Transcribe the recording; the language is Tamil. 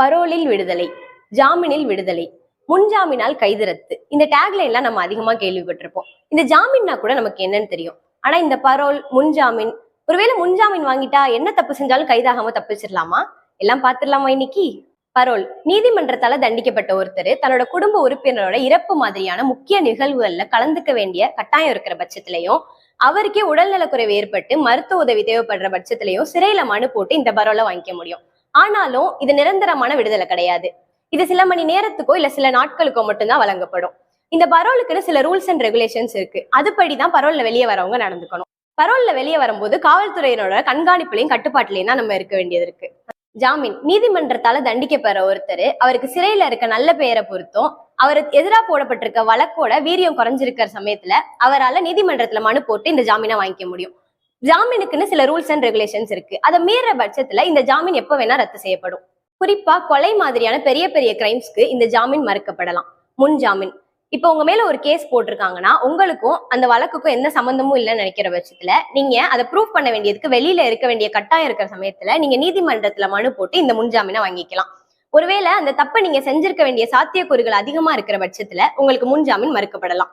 பரோலில் விடுதலை ஜாமீனில் விடுதலை முன்ஜாமீனால் கைது ரத்து இந்த டேக்லைன்லாம் நம்ம அதிகமா கேள்விப்பட்டிருப்போம். இந்த ஜாமீன்னா கூட நமக்கு என்னன்னு தெரியும். ஆனா இந்த பரோல் முன்ஜாமீன் ஒருவேளை முன்ஜாமீன் வாங்கிட்டா என்ன தப்பு செஞ்சாலும் கைதாகாம தப்பிச்சிடலாமா? எல்லாம் பார்த்துடலாமா இன்னைக்கு? பரோல் நீதிமன்றத்தால தண்டிக்கப்பட்ட ஒருத்தர் தன்னோட குடும்ப உறுப்பினரோட இறப்பு மாதிரியான முக்கிய நிகழ்வுகள்ல கலந்துக்க வேண்டிய கட்டாயம் இருக்கிற பட்சத்திலையும் அவருக்கே உடல்நலக்குறைவு ஏற்பட்டு மருத்துவ உதவி தேவைப்படுற பட்சத்திலையும் சிறையில மனு போட்டு இந்த பரோலை வாங்கிக்க முடியும். ஆனாலும் இது நிரந்தரமான விடுதலை கிடையாது. இது சில மணி நேரத்துக்கோ இல்ல சில நாட்களுக்கோ மட்டும்தான் வழங்கப்படும். இந்த பரோலுக்குன்னு சில ரூல்ஸ் அண்ட் ரெகுலேஷன்ஸ் இருக்கு. அதுபடி தான் பரோல்ல வெளியே வரவங்க நடந்துக்கணும். பரோல்ல வெளியே வரும்போது காவல்துறையினோட கண்காணிப்புலையும் கட்டுப்பாட்டுலையும் தான் நம்ம இருக்க வேண்டியது இருக்கு. ஜாமீன். நீதிமன்றத்தால தண்டிக்கப்படுற ஒருத்தர் அவருக்கு சிறையில இருக்க நல்ல பெயரை பொறுத்தும் அவருக்கு எதிராக போடப்பட்டிருக்க வழக்கோட வீரியம் குறைஞ்சிருக்கிற சமயத்துல அவரால நீதிமன்றத்துல மனு போட்டு இந்த ஜாமீனை வாங்கிக்க முடியும். ஜாமீனுக்குன்னு சில ரூல்ஸ் அண்ட் ரெகுலேஷன்ஸ் இருக்கு. அதை மீற பட்சத்துல இந்த ஜாமீன் எப்போ வேணா ரத்து செய்யப்படும். குறிப்பா கொலை மாதிரியான பெரிய பெரிய கிரைம்ஸ்க்கு இந்த ஜாமீன் மறுக்கப்படலாம். முன் ஜாமீன். இப்போ உங்க மேல ஒரு கேஸ் போட்டிருக்காங்கன்னா உங்களுக்கும் அந்த வழக்குக்கும் எந்த சம்பந்தமும் இல்லைன்னு நினைக்கிற பட்சத்துல நீங்க அதை ப்ரூவ் பண்ண வேண்டியதுக்கு வெளியில இருக்க வேண்டிய கட்டாயம் இருக்கிற சமயத்துல நீங்க நீதிமன்றத்துல மனு போட்டு இந்த முன்ஜாமீனை வாங்கிக்கலாம். ஒருவேளை அந்த தப்பை நீங்க செஞ்சிருக்க வேண்டிய சாத்தியக்கூறுகள் அதிகமா இருக்கிற பட்சத்துல உங்களுக்கு முன்ஜாமீன் மறுக்கப்படலாம்.